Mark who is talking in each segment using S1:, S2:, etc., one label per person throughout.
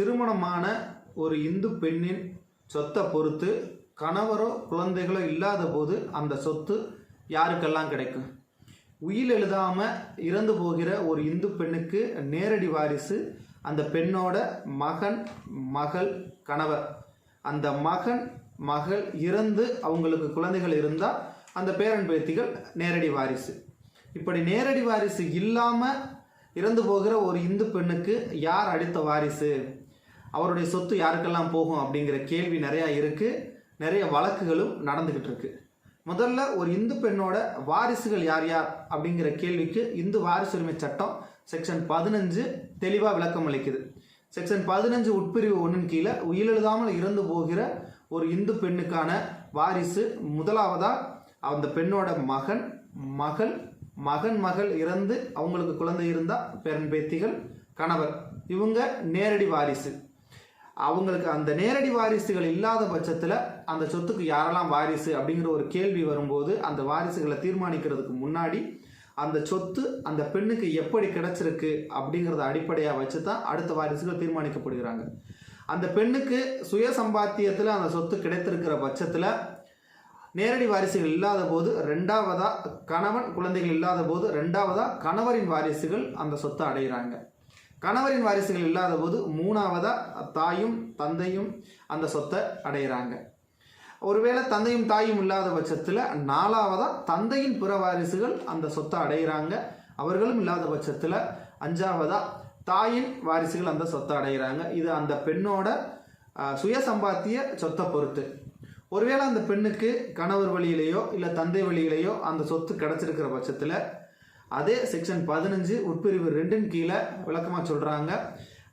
S1: திருமணமான ஒரு இந்து பெண்ணின் சொத்தை பொறுத்து கணவரோ குழந்தைகளோ இல்லாத போது அந்த சொத்து யாருக்கெல்லாம் கிடைக்கும்? உயில் எழுதாமல் இறந்து போகிற ஒரு இந்து பெண்ணுக்கு நேரடி வாரிசு அந்த பெண்ணோட மகன் மகள் கணவர். அந்த மகன் மகள் இறந்து அவங்களுக்கு குழந்தைகள் இருந்தால் அந்த பேரன் பேத்திகள் நேரடி வாரிசு. இப்படி நேரடி வாரிசு இல்லாமல் இறந்து போகிற ஒரு இந்து பெண்ணுக்கு யார் அடுத்த வாரிசு? அவருடைய சொத்து யாருக்கெல்லாம் போகும் அப்படிங்கிற கேள்வி நிறையா இருக்குது நிறைய வழக்குகளும் நடந்துக்கிட்டு இருக்கு முதல்ல ஒரு இந்து பெண்ணோட வாரிசுகள் யார் யார் அப்படிங்கிற கேள்விக்கு இந்து வாரிசுரிமை சட்டம் செக்ஷன் பதினஞ்சு தெளிவாக விளக்கம் அளிக்குது. செக்ஷன் பதினஞ்சு உட்பிரிவு ஒன்றின் கீழே உயிரெழுதாமல் இறந்து போகிற ஒரு இந்து பெண்ணுக்கான வாரிசு முதலாவதாக அந்த பெண்ணோட மகன் மகள் மகன் மகள் இறந்து அவங்களுக்கு குழந்தை இருந்தால் பெண் பேத்திகள் கணவர். இவங்க நேரடி வாரிசு. அவங்களுக்கு அந்த நேரடி வாரிசுகள் இல்லாத பட்சத்தில் அந்த சொத்துக்கு யாரெல்லாம் வாரிசு அப்படிங்கிற ஒரு கேள்வி வரும்போது அந்த வாரிசுகளை தீர்மானிக்கிறதுக்கு முன்னாடி அந்த சொத்து அந்த பெண்ணுக்கு எப்படி கிடைச்சிருக்கு அப்படிங்கிறத அடிப்படையாக வச்சு தான் அடுத்த வாரிசுகள் தீர்மானிக்கப்படுகிறாங்க. அந்த பெண்ணுக்கு சுய சம்பாத்தியத்தில் அந்த சொத்து கிடைத்திருக்கிற பட்சத்தில் நேரடி வாரிசுகள் இல்லாத போது ரெண்டாவதாக கணவன் குழந்தைகள் இல்லாத போது ரெண்டாவதாக கணவரின் வாரிசுகள் அந்த சொத்தை அடைகிறாங்க கணவரின் வாரிசுகள் இல்லாத போது மூணாவதாக தாயும் தந்தையும் அந்த சொத்தை அடைகிறாங்க ஒருவேளை தந்தையும் தாயும் இல்லாத பட்சத்தில் நாலாவதாக தந்தையின் பிற வாரிசுகள் அந்த சொத்தை அடைகிறாங்க அவர்களும் இல்லாத பட்சத்தில் அஞ்சாவதாக தாயின் வாரிசுகள் அந்த சொத்தை அடைகிறாங்க இது அந்த பெண்ணோட சுய சம்பாத்திய சொத்தை பொறுத்து. ஒருவேளை அந்த பெண்ணுக்கு கணவர் வழியிலேயோ இல்லை தந்தை வழியிலேயோ அந்த சொத்து கிடச்சிருக்கிற பட்சத்தில் அதே செக்ஷன் பதினஞ்சு உட்பிரிவு ரெண்டின் கீழே விளக்கமாக சொல்கிறாங்க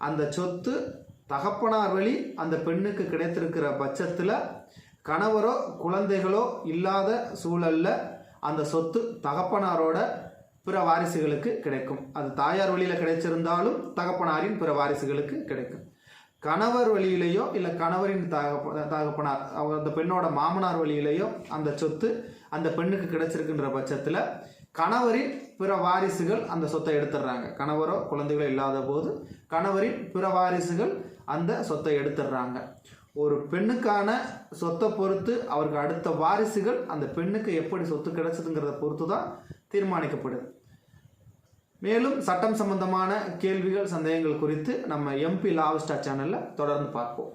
S1: அந்த சொத்து தகப்பனார் வழி அந்த பெண்ணுக்கு கிடைத்திருக்கிற பட்சத்தில் கணவரோ குழந்தைகளோ இல்லாத சூழலில் அந்த சொத்து தகப்பனாரோட பிற வாரிசுகளுக்கு கிடைக்கும். அது தாயார் வழியில் கிடைச்சிருந்தாலும் தகப்பனாரின் பிற வாரிசுகளுக்கு கிடைக்கும். கணவர் வழியிலேயோ இல்லை கணவரின் தகப்ப தகப்பனார் அவர் அந்த பெண்ணோட மாமனார் வழியிலேயோ அந்த சொத்து அந்த பெண்ணுக்கு கிடைச்சிருக்குன்ற பட்சத்தில் கணவரின் பிற வாரிசுகள் அந்த சொத்தை எடுத்துடுறாங்க. கணவரோ குழந்தைகளோ இல்லாத போது கணவரின் பிற வாரிசுகள் அந்த சொத்தை எடுத்துடுறாங்க. ஒரு பெண்ணுக்கான சொத்தை பொறுத்து அவருக்கு அடுத்த வாரிசுகள் அந்த பெண்ணுக்கு எப்படி சொத்து கிடைச்சதுங்கிறத பொறுத்து தான் தீர்மானிக்கப்படுது. மேலும் சட்டம் சம்பந்தமான கேள்விகள் சந்தேகங்கள் குறித்து நம்ம எம்பி லாவஸ்டா சேனலில் தொடர்ந்து பார்ப்போம்.